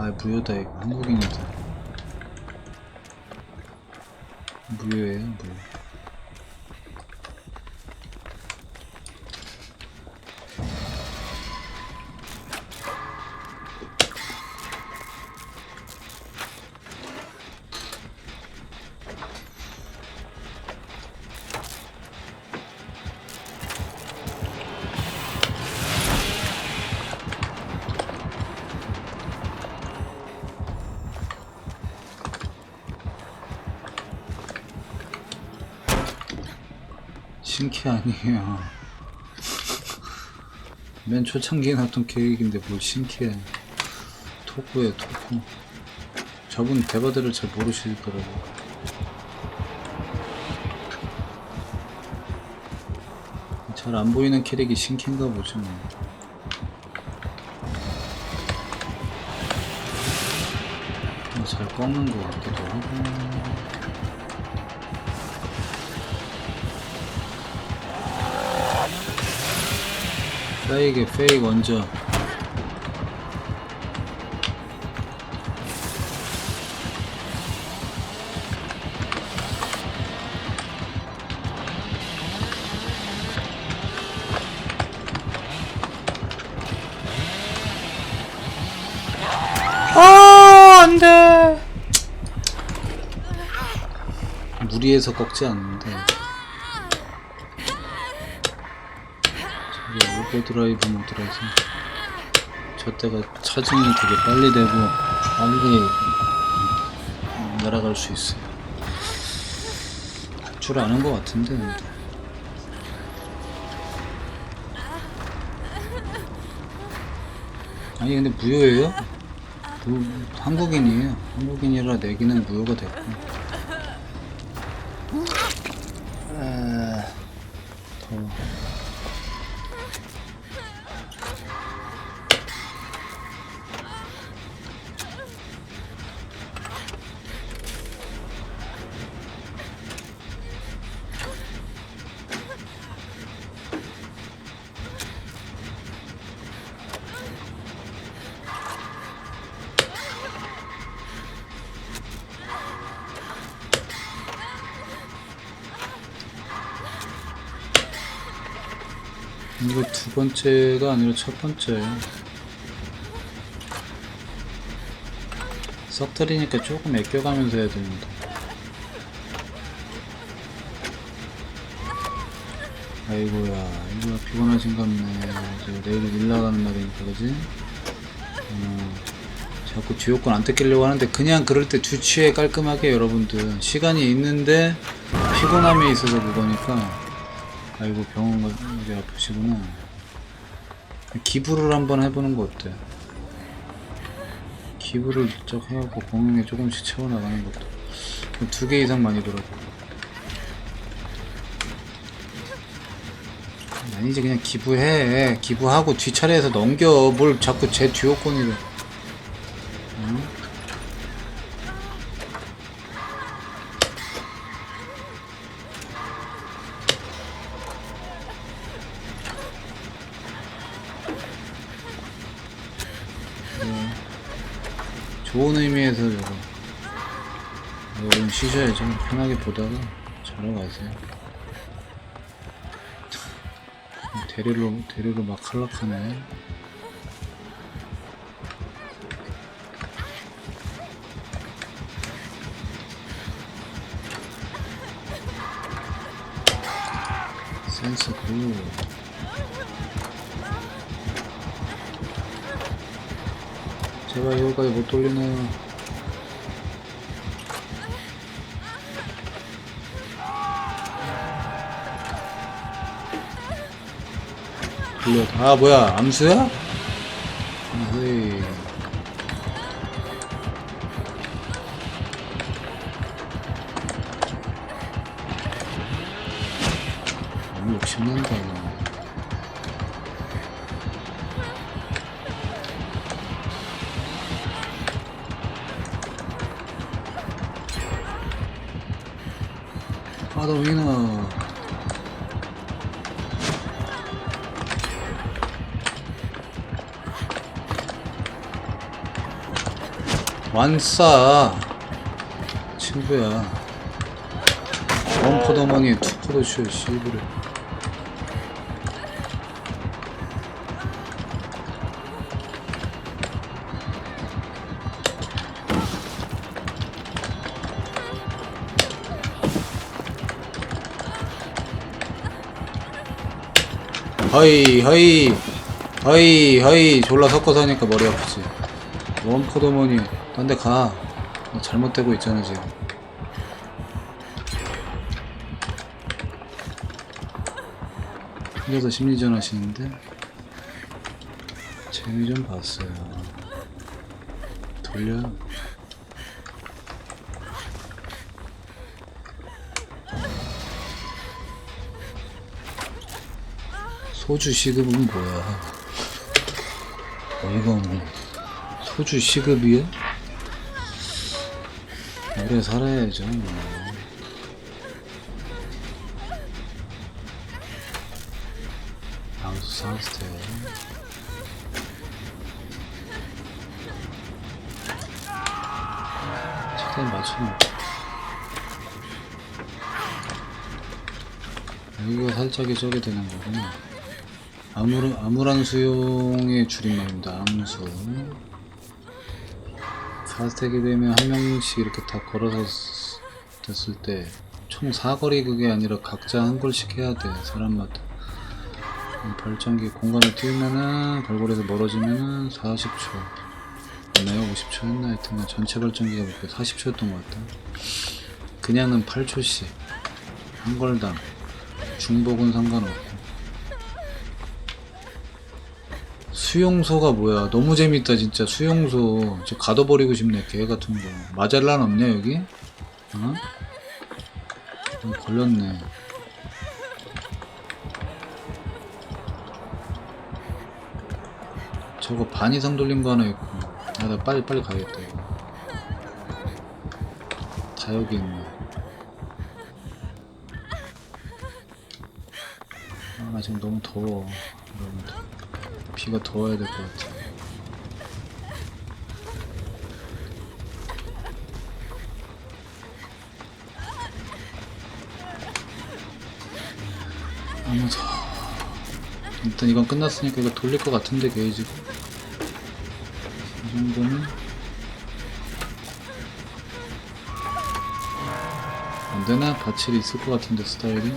아 무효다. 이거 한국인이다. 무효예요 무효 신캐 아니에요. 맨 초창기에 나왔던 계획인데 뭘 신캐 토쿠에 토쿠 저분 대바들을 잘 모르시더라고. 잘 안 보이는 캐릭이 신캐인가 보지 뭐. 어, 잘 꺾는 것 같기도 하고 페이게 페이크 먼저. 아 안돼. 무리해서 꺾지 않는데 오버드라이브 모드라서 저 때가 차징이 되게 빨리 되고 빨리 음, 날아갈 수 있어요 할줄 아는 것 같은데. 아니 근데 무효예요? 무, 한국인이에요. 한국인이라 내기는 무효가 됐고. 아, 더워 이거 두 번째가 아니라 첫 번째예요. 썩들이니까 조금 아껴가면서 해야 되는데. 아이고야, 이거 피곤하신갑네. 저 내일 일 나가는 날이니까, 그지? 어, 자꾸 주요권 안 뜯기려고 하는데, 그냥 그럴 때 주치에 깔끔하게 여러분들. 시간이 있는데, 피곤함이 있어서 그거니까, 아이고 병원 가기 아프시구나. 기부를 한번 해보는 거 어때? 기부를 쫙 해갖고 공용에 조금씩 채워나가는 것도 두 개 이상 많이 들어가. 아니지 그냥 기부해. 기부하고 뒷차례에서 넘겨. 뭘 자꾸 제 듀오권이래. 응? 좋은 의미에서 저거. 여러분 쉬셔야죠 편하게 보다가 자러 가세요. 대리로 대리로 막 탈락하네. 센스 굿 제발 여기까지 못 돌리네요. 돌려. 아 뭐야 암수야? 너무 욕심난다. 이거. 파더 위너 완싸. 친구야. 원포더 머니에 투포더쇼 씨부를 허이 허이 허이 허이 졸라 섞어서 하니까 머리 아프지 원포더머니 딴 데 가. 너 잘못되고 있잖아 지금. 혼자서 심리전 하시는데 재미 좀 봤어요. 돌려. 소주 시급은 뭐야? 어이가 없네. 소주 시급이야? 오래 살아야죠. 뭐. 방수 사스테. 최대한 맞춰놓고. 여기가 살짝이 저게 되는 거구나. 아무런, 아무런 수용의 줄임말입니다. 암수. 4스택이 되면 한 명씩 이렇게 다 걸어서 쓰- 됐을 때총 사거리 그게 아니라 각자 한 걸씩 해야 돼 사람마다. 음, 발전기 공간을 띄우면은 발골에서 멀어지면은 40초. 맞나요? 50초 했나? 하여튼 전체 발전기가 볼게 40초였던 것 같다 그냥은 8초씩. 한 걸당. 중복은 상관없고 수용소가 뭐야? 너무 재밌다 진짜. 수용소. 저 가둬버리고 싶네 개 같은 거. 마잘란 없냐 여기? 어? 여기 걸렸네. 저거 반 이상 돌린 거 하나 있고. 아 나 빨리 빨리 가야겠다 이거. 다 여기 있네. 아나 지금 너무 더워. 여러분들 비가 더 와야 될 것 같아. 더워. 일단 이건 끝났으니까 이거 돌릴 것 같은데 게이지가. 이 정도는 안 되나? 바칠이 있을 것 같은데 스타일이.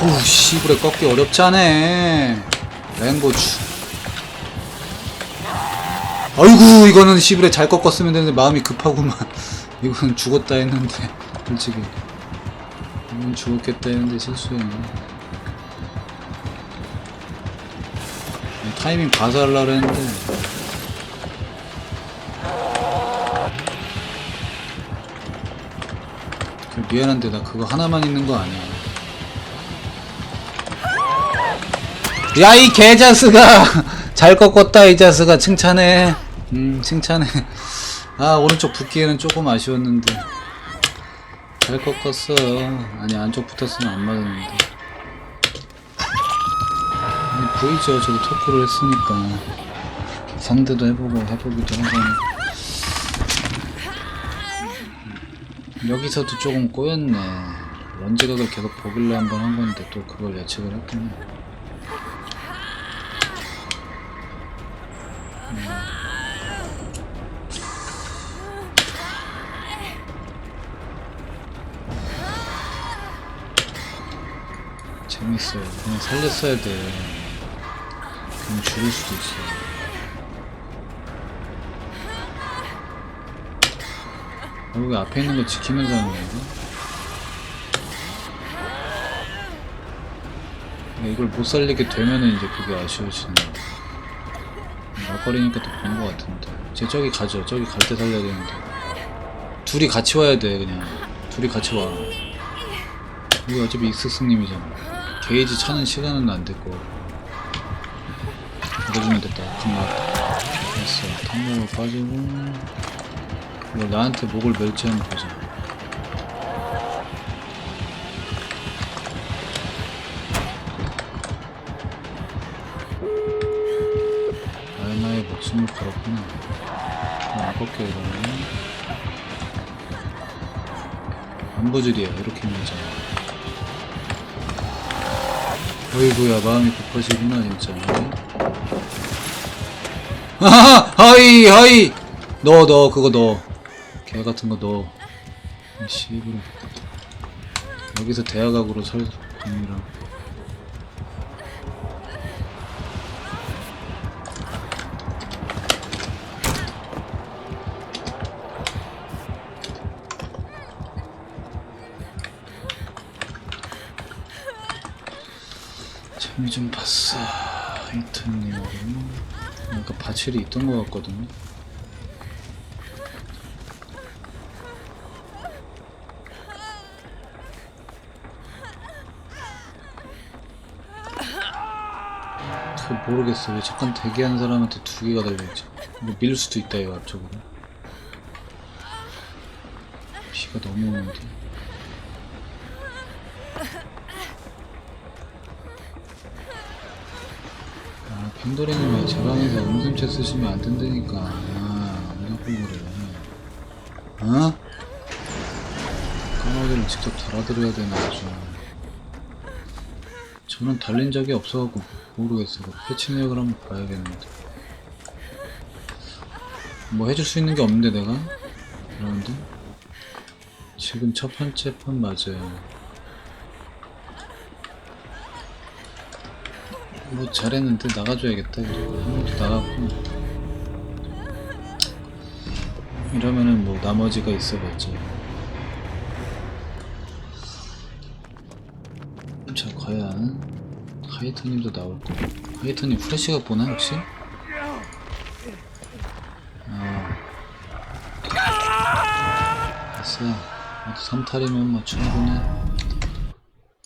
오우 씨부레 꺾기 어렵잖아. 랭고추. 아이고 이거는 씨부레 잘 꺾었으면 되는데 마음이 급하구만. 이건 죽었다 했는데 솔직히. 이건 죽었겠다 했는데 실수했네. 타이밍 봐서 하려고 했는데. 그 미안한데 나 그거 하나만 있는 거 아니야 야 이 개자스가. 잘 꺾었다 이 자스가. 칭찬해. 음 칭찬해. 아 오른쪽 붙기에는 조금 아쉬웠는데. 잘 꺾었어. 아니 안쪽 붙었으면 안 맞았는데. 아니, 보이죠? 저도 토크를 했으니까. 상대도 해보고 해보기도 하고. 여기서도 조금 꼬였네. 런지각을 계속 보길래 한번 한 건데 또 그걸 예측을 했구나 재밌어요. 그냥 살렸어야 돼. 그냥 죽일 수도 있어. 여기 앞에 있는 거 지키면서 하는 건가? 근데 이걸 못 살리게 되면은 이제 그게 아쉬워지는 거. 말거리니까 또 본 거 같은데. 쟤 저기 가죠. 저기 갈 때 살려야 되는데. 둘이 같이 와야 돼, 그냥. 둘이 같이 와. 이거 어차피 익스스님이잖아. 게이지 차는 시간은 안 됐고. 받아주면 됐다. 큰 나왔다 됐어. 탐로로 빠지고. 이거 나한테 목을 멸치 한번 보자. 아이나의 목숨을 걸었구나. 어, 아깝게 이러면 안부질이야. 이렇게 밀잖아 어이구야 마음이 급하시구나 진짜. 아하 하이 하이. 넣어 넣어 그거 넣어 개 같은 거 넣어 이 씨부러 여기서 대화각으로 설 겁니다 재미 좀 봤어. 하이튼님하고 아까 바칠이 있던 것 같거든요. 그 모르겠어 왜 잠깐 대기하는 사람한테 두 개가 달려있지? 이거 밀 수도 있다 이거 앞쪽으로. 비가 너무 오는데 아, 펜도리님이 제 방에서 음성체 쓰시면 안 된다니까. 아, 거래. 어? 까마귀를 직접 달아드려야 되나, 아주. 저는 달린 적이 없어갖고 모르겠어요. 패치 내역을 한번 봐야겠는데. 뭐 해줄 수 있는 게 없는데, 내가? 여러분들? 지금 첫 번째 판 맞아요. 뭐 잘했는데 나가줘야겠다. 번도 나갔고. 이러면은 뭐 나머지가 있어봤자 자 과연 하이터님도 나올 거고 하이터님 프레시가 보나 혹시? 아. 됐어. 3탈이면 뭐 충분해